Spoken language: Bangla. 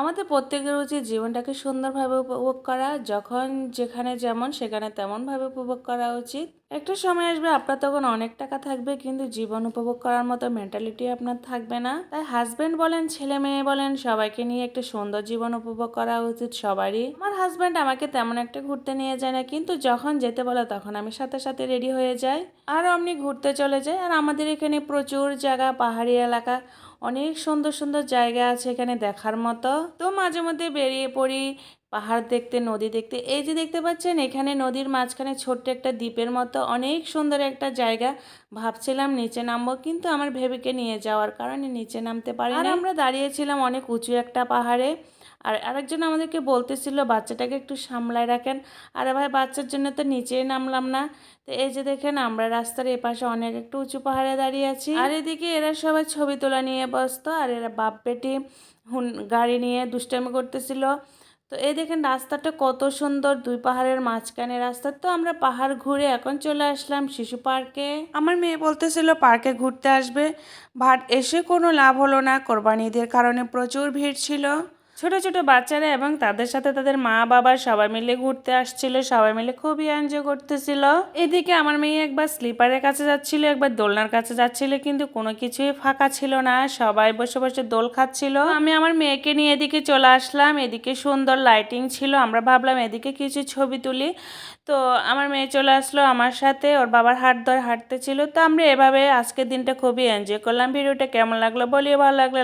আমাদের প্রত্যেকের উচিত জীবনটাকে সুন্দরভাবে উপভোগ করা, যখন যেখানে যেমন সেখানে তেমনভাবে উপভোগ করা উচিত। একটা সময় আসবে, আপনার তখন অনেক টাকা থাকবে, কিন্তু জীবন উপভোগ করার মতো মেন্টালিটি আপনার থাকবে না। তাই হাজব্যান্ড বলেন, ছেলে মেয়ে বলেন, সবাইকে নিয়ে একটা সুন্দর জীবন উপভোগ করা উচিত সবারই। আমার হাজব্যান্ড আমাকে তেমন একটা ঘুরতে নিয়ে যায় না, কিন্তু যখন যেতে বলে তখন আমি সাথে সাথে রেডি হয়ে যাই। আর অমনি ঘুরতে চলে যাই, আর আমাদের এখানে প্রচুর জায়গা, পাহাড়ি এলাকা অনেক সুন্দর সুন্দর জায়গা আছে এখানে দেখার মতো। তো মাঝে মধ্যে বেরিয়ে পড়ি পাহাড় দেখতে, নদী দেখতে। এই যে দেখতে পাচ্ছেন, এখানে নদীর মাঝখানে ছোট্ট একটা দ্বীপের মতো অনেক সুন্দর একটা জায়গা। ভাবছিলাম নিচে নামবো, কিন্তু আমার ভেবেকে নিয়ে যাওয়ার কারণে নিচে নামতে পারি আর আমরা দাঁড়িয়েছিলাম অনেক উঁচু একটা পাহাড়ে। আর আরেকজন আমাদেরকে বলতেছিল, বাচ্চাটাকে একটু সামলায় রাখেন। আরে ভাই, বাচ্চার জন্য তো নিচেই নামলাম না। তো এই যে দেখেন, আমরা রাস্তার এপাশে অনেক একটু উঁচু পাহাড়ে দাঁড়িয়ে আছি। আর এদিকে এরা সবাই ছবি তোলা নিয়ে ব্যস্ত, আর এরা বাপ বেটি হুন, গাড়ি নিয়ে দুষ্টামি করতেছিল। তো এই দেখেন, রাস্তাটা কত সুন্দর, দুই পাহাড়ের মাঝখানে রাস্তা। তো আমরা পাহাড় ঘুরে এখন চলে আসলাম শিশু পার্কে। আমার মেয়ে বলতেছিল, পার্কে ঘুরতে আসবে। বাট এসে কোনো লাভ হলো না কোরবানিদের কারণে প্রচুর ভিড় ছিল। ছোট ছোট বাচ্চারা এবং তাদের সাথে তাদের মা বাবা সবাই মিলে ঘুরতে আসছিল, সবাই মিলে খুবই এনজয় করতেছিল। এদিকে আমার মেয়ে একবার স্লিপারের কাছে যাচ্ছিল, একবার দোলনার কাছে যাচ্ছিল, কিন্তু কোনো কিছুই ফাঁকা ছিল না, সবাই বসে বসে দোল খাচ্ছিল। আমি আমার মেয়েকে নিয়ে এদিকে চলে আসলাম, এদিকে সুন্দর লাইটিং ছিল, আমরা ভাবলাম এদিকে কিছু ছবি তুলি। তো আমার মেয়ে চলে আসলো আমার সাথে, ওর বাবার হাট ধরে হাঁটতে ছিল। তো আমরা এভাবে আজকের দিনটা খুবই এনজয় করলাম, ভিডিওটা কেমন লাগল বলিও ভালো লাগল